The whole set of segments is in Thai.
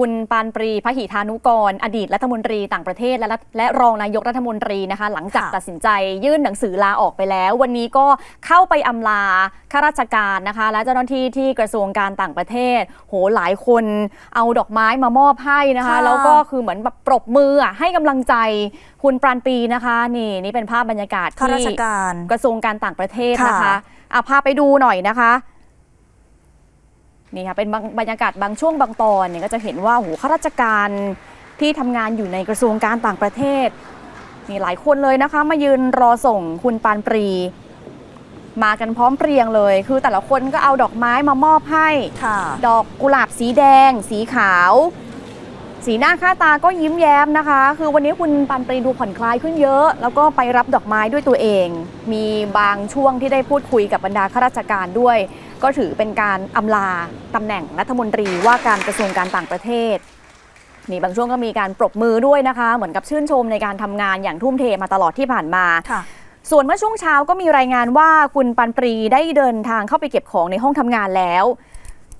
คุณปานปรีพหิธานุกร อดีตรัฐมนตรีต่างประเทศและรัฐและรองนายกรัฐมนตรีนะคะ หลังจากค่ะตัดสินใจยื่นหนังสือลาออกไปแล้ว วันนี้ก็เข้าไปอำลาข้าราชการนะคะ และเจ้าหน้าที่ที่กระทรวงการต่างประเทศ โหหลายคนเอาดอกไม้มามอบให้นะคะค่ะแล้วก็คือเหมือนแบบปรบมืออะให้กำลังใจคุณปานปรีนะคะ นี่นี่เป็นภาพบรรยากาศข้าราชที่การกระทรวงการต่างประเทศนะคะค่ะอะพาไปดูหน่อยนะคะ นี่ค่ะเป็นบางบรรยากาศบางช่วงบางตอนเนี่ยก็จะเห็นว่าโอ้โหข้าราชการที่ทำงานอยู่ในกระทรวงการต่างประเทศนี่หลายคนเลยนะคะ มายืนรอส่งคุณปานปรี มากันพร้อมเพรียงเลย คือแต่ละคนก็เอาดอกไม้มามอบให้ ค่ะ ดอกกุหลาบสีแดง สีขาว สีหน้าค่าตาก็ยิ้มแย้มนะคะ คือวันนี้คุณปันปรีดูผ่อนคลายขึ้นเยอะ แล้วก็ไปรับดอกไม้ด้วยตัวเอง มีบางช่วงที่ได้พูดคุยกับบรรดาข้าราชการด้วย ก็ถือเป็นการอำลาตำแหน่งรัฐมนตรีว่าการกระทรวงการต่างประเทศนี่บางช่วงก็มีการปรบมือด้วยนะคะ เหมือนกับชื่นชมในการทำงานอย่างทุ่มเทมาตลอดที่ผ่านมาค่ะส่วนเมื่อช่วงเช้าก็มีรายงานว่าคุณปันปรีได้เดินทางเข้าไปเก็บของในห้องทำงานแล้ว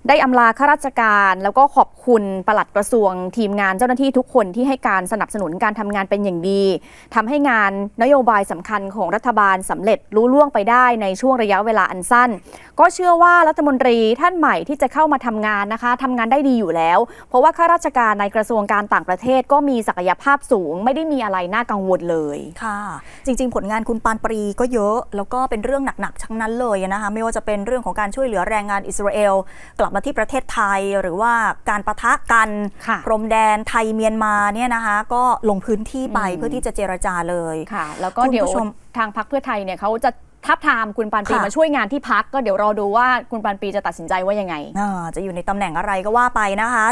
ได้อำลาข้าราชการแล้วก็ขอบคุณปลัดกระทรวงทีมงานเจ้าหน้าที่ทุกคนที่ให้การสนับสนุนการทำงานเป็นอย่างดีทำให้งานนโยบายสำคัญของรัฐบาลสำเร็จรู้ล่วงไปได้ในช่วงระยะเวลาอันสั้น ก็เชื่อว่ารัฐมนตรีท่านใหม่ที่จะเข้ามาทำงานนะคะทำงานได้ดีอยู่แล้ว เพราะว่าข้าราชการในกระทรวงการต่างประเทศก็มีศักยภาพสูง ไม่ได้มีอะไรน่ากังวลเลยค่ะ จริง ๆ ผลงานคุณปานปรีก็เยอะ แล้วก็เป็นเรื่องหนักๆทั้งนั้นเลยนะคะไม่ว่าจะเป็นเรื่องของการช่วยเหลือแรงงานอิสราเอลกลับมาที่ประเทศไทยหรือว่าการประทะกันค่ะพรมแดนไทยเมียนมาเนี่ยนะคะ ก็ลงพื้นที่ไปอืมเพื่อที่จะเจรจาเลยค่ะ แล้วก็คุณผู้เดี๋ยวชมทางพักเพื่อไทยเนี่ยเขาจะทับทามคุณปานปรีค่ะมาช่วยงานที่พักก็เดี๋ยวรอดูว่าคุณปานปรีจะตัดสินใจว่ายังไงอ่าจะอยู่ในตำแหน่งอะไรก็ว่าไปนะคะ